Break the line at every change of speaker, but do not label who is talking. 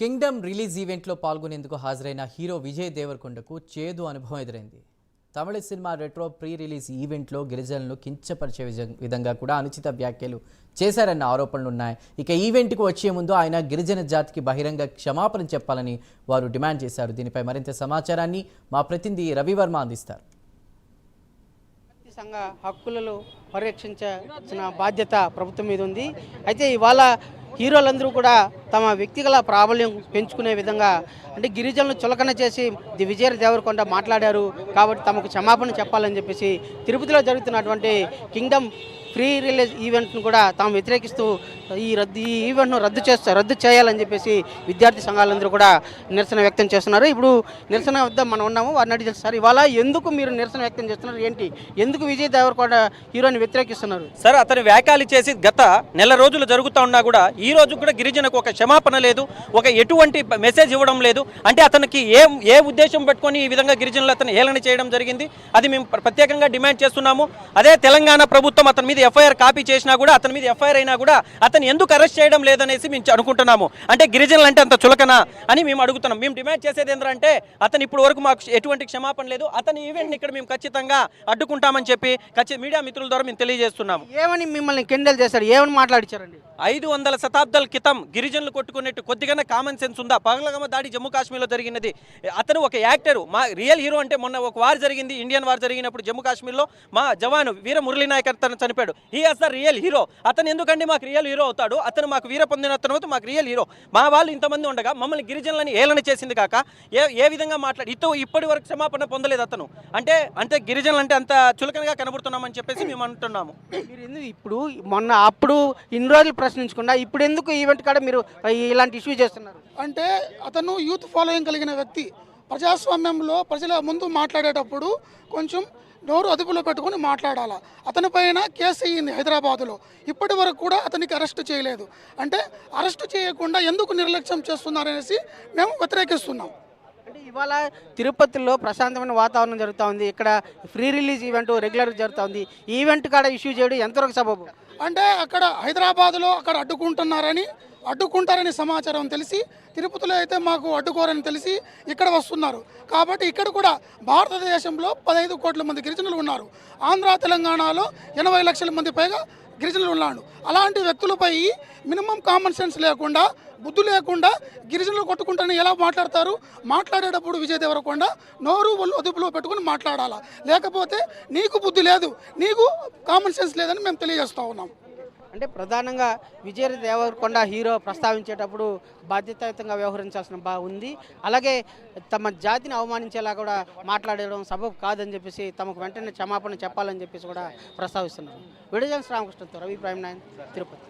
Kingdom release ఈవెంట్లో పాల్గొనేందుకు హాజరైన హీరో విజయ్ దేవరకొండకు చేదు అనుభవం ఎదురైంది. Tamil cinema Retro pre release ఈవెంట్లో గిరిజనులను కించపరిచే విధంగా కూడా అనుచిత వ్యాఖ్యలు చేశారన్న ఆరోపణలు ఉన్నాయి ఇక ఈవెంట్కు వచ్చే ముందు ఆయన గిరిజన జాతికి బహిరంగ క్షమాపణ చెప్పాలని వారు డిమాండ్ చేశారు. దీనిపై మరింత సమాచారాన్ని మా ప్రతినిధి రవివర్మ అందిస్తారు.
సంఘ హక్కులలో పరిరక్షించాల్సిన బాధ్యత ప్రభుత్వం మీద ఉంది. అయితే ఇవాళ హీరోలందరూ కూడా తమ వ్యక్తిగత ప్రాబల్యం పెంచుకునే విధంగా అంటే గిరిజనులు చులకన చేసి ది విజయ దేవరకొండ మాట్లాడారు కాబట్టి తమకు క్షమాపణ చెప్పాలని చెప్పేసి తిరుపతిలో జరుగుతున్నటువంటి కింగ్డమ్ ఫ్రీ రిలీజ్ ఈవెంట్ను కూడా తాము వ్యతిరేకిస్తూ ఈ రద్దు ఈ ఈవెంట్ను రద్దు చేస్తా రద్దు చేయాలని చెప్పేసి విద్యార్థి సంఘాలందరూ కూడా నిరసన వ్యక్తం చేస్తున్నారు. ఇప్పుడు నిరసన వద్ద మనం ఉన్నాము. వారిని అడిగి సార్ ఇవాళ ఎందుకు మీరు నిరసన వ్యక్తం చేస్తున్నారు? ఏంటి? ఎందుకు విజయ్ దేవరకొండ హీరోని వ్యతిరేకిస్తున్నారు.
సార్ అతను వ్యాఖ్యలు చేసి గత నెల రోజులు జరుగుతూ ఉన్నా కూడా ఈ రోజు కూడా గిరిజనకు ఒక క్షమాపణ లేదు ఒక ఎటువంటి మెసేజ్ ఇవ్వడం లేదు. అంటే అతనికి ఏ ఏ ఉద్దేశం పెట్టుకొని ఈ విధంగా గిరిజనులు అతను ఏలన చేయడం జరిగింది? అది మేము ప్ర- ప్రత్యేకంగా డిమాండ్ చేస్తున్నాము. అదే తెలంగాణ ప్రభుత్వం అతని మీద ఎఫ్ఐఆర్ కాపీ చేసినా కూడా అతని మీద ఎఫ్ఐఆర్ అయినా కూడా అతను ఎందుకు అరెస్ట్ చేయడం లేదనేసి మేము అనుకుంటున్నాము. అంటే గిరిజనులు అంటే అంత చులకన అని మేము అడుగుతున్నాం. మేము డిమాండ్ చేసేది ఏంటంటే అతను ఇప్పుడు వరకు మాకు ఎటువంటి క్షమాపణ లేదు. అతని ఈవెంట్ని ఇక్కడ మేము ఖచ్చితంగా అడ్డుకుంటామని చెప్పి ఖచ్చితంగా మీడియా మిత్రుల ద్వారా మేము తెలియజేస్తున్నాము.
ఏమని మిమ్మల్ని కెండల్ చేశారు ఏమని మాట్లాడించారండి
ఐదు వందల శతాబ్దాల క్రితం గిరిజనులు కొట్టుకునేట్టు కొద్దిగానే కామన్ సెన్స్ ఉందా? పగలగమ దాడి జమ్మూ కాశ్మీర్లో జరిగినది. అతను ఒక యాక్టర్ మా రియల్ హీరో అంటే మొన్న ఒక వార్ జరిగింది ఇండియన్ వార్ జరిగినప్పుడు జమ్మూ కాశ్మీర్లో మా జవాను వీర మురళీ నాయక్ అతను చనిపోయాడు. He has the real hero అతను ఎందుకండి మాకు రియల్ హీరో అవుతాడు? అతను మాకు వీర పొందిన అతను అవుతూ మాకు రియల్ హీరో మా వాళ్ళు ఇంతమంది ఉండగా మమ్మల్ని గిరిజనులని ఏలన చేసింది కాక ఏ ఏ విధంగా మాట్లాడి ఇతో ఇప్పటి వరకు క్షమాపణ పొందలేదు అతను. అంటే అంటే గిరిజనులు అంటే అంత చులకనగా కనబడుతున్నామని చెప్పేసి మేము అంటున్నాము
మీరు ఎందుకు ఇప్పుడు మొన్న అప్పుడు ఇన్ని రోజులు ప్రశ్నించకుండా ఇప్పుడు ఎందుకు ఈవెంట్ కాడ మీరు ఇలాంటి ఇష్యూ చేస్తున్నారు?
అంటే అతను యూత్ ఫాలోయింగ్ కలిగిన వ్యక్తి. ప్రజాస్వామ్యంలో ప్రజల ముందు మాట్లాడేటప్పుడు కొంచెం నోరు అదుపులో పెట్టుకొని మాట్లాడాలా? అతని పైన కేసు అయ్యింది హైదరాబాదులో. ఇప్పటి వరకు కూడా అతనికి అరెస్ట్ చేయలేదు. అంటే అరెస్ట్ చేయకుండా ఎందుకు నిర్లక్ష్యం చేస్తున్నారనేసి మేము వ్యతిరేకిస్తున్నాం.
ఇవాళ తిరుపతిలో ప్రశాంతమైన వాతావరణం జరుగుతూ ఉంది. ఇక్కడ ఫ్రీ రిలీజ్ ఈవెంట్ రెగ్యులర్ జరుగుతూ ఉంది. ఈవెంట్ కాడ ఇష్యూ చేయడం ఎంతవరకు సబబు?
అంటే అక్కడ హైదరాబాద్లో అక్కడ అడ్డుకుంటున్నారని అడ్డుకుంటారని సమాచారం తెలిసి తిరుపతిలో అయితే మాకు అడ్డుకోరని తెలిసి ఇక్కడ వస్తున్నారు. కాబట్టి ఇక్కడ కూడా భారతదేశంలో పదహైదు కోట్ల మంది గిరిజనులు ఉన్నారు. ఆంధ్ర తెలంగాణలో ఎనభై లక్షల మంది పైగా గిరిజనులు ఉన్నాడు. అలాంటి వ్యక్తులపై మినిమం కామన్ సెన్స్ లేకుండా బుద్ధి లేకుండా గిరిజనులు కొట్టుకుంటాను ఎలా మాట్లాడతారు? మాట్లాడేటప్పుడు విజయ్ దేవరకొండ నోరు ఒళ్ళు అదుపులో పెట్టుకుని మాట్లాడాలా? లేకపోతే నీకు బుద్ధి లేదు నీకు కామన్ సెన్స్ లేదని మేము తెలియజేస్తూ ఉన్నాం.
అంటే ప్రధానంగా విజయ దేవరకొండ హీరో ప్రస్తావించేటప్పుడు బాధ్యతాయుతంగా వ్యవహరించాల్సిన బా ఉంది. అలాగే తమ జాతిని అవమానించేలా కూడా మాట్లాడడం సబబు కాదని చెప్పేసి తమకు వెంటనే క్షమాపణ చెప్పాలని చెప్పేసి కూడా ప్రస్తావిస్తున్నారు. విడజన్స్ రామకృష్ణతో రవి ప్రైమ్ తిరుపతి.